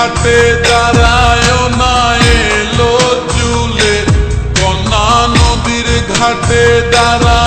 ঘাটে দাঁড়ায় না এলো চুলে। কন্যা নদীর ঘাটে দাঁড়ায়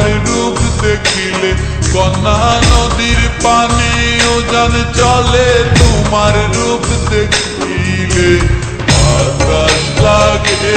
তোমার রূপ দেখিলে কন্যা নদীর পানি যেন চলে তোমার রূপ দেখিলে। আকাশ লাগে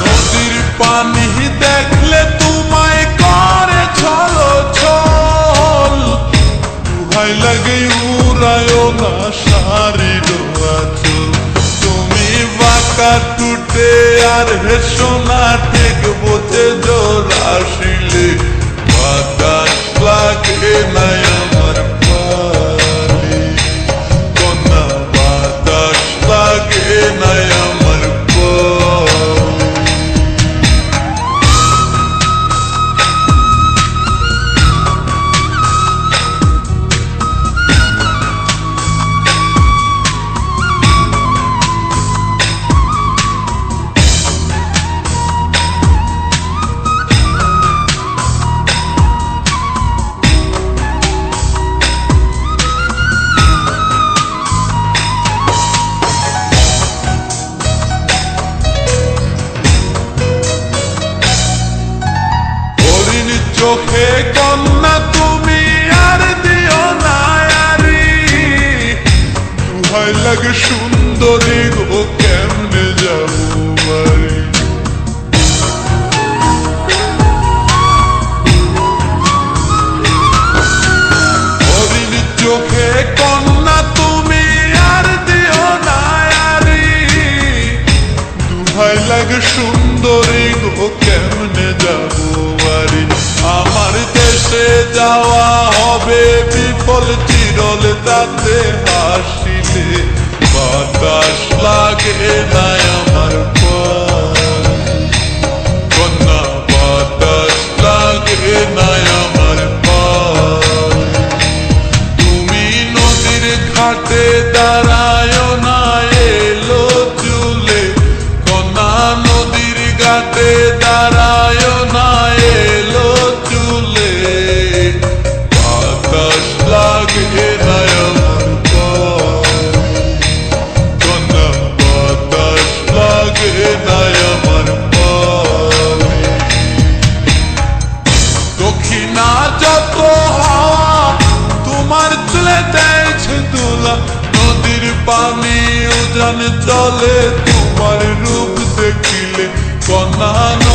নদীর পানি দেখলে তোমায় করে না তুমি টুটে আর হেসো না বোঝে জোর আসিলে বাতাস লাগে না কন্যা, তুমি আর দিও না আরি। লাগে সুন্দরী গো, কেমনে যাব বাড়ি চোখে তুমি আর দিও না আরি। দুহাই লাগে সুন্দরী যাওয়া হবে বিফল চিরল তাতে হাসিলে বাতাস লাগে না আমার। কন্যা, বাতাস লাগে না আমার তুমি নদীর ঘাটে দাঁড়ায় না, এলো চুলে। কন্যা নদীর ঘাটে চলে তোমার রূপ দেখিলে কন্যা নদী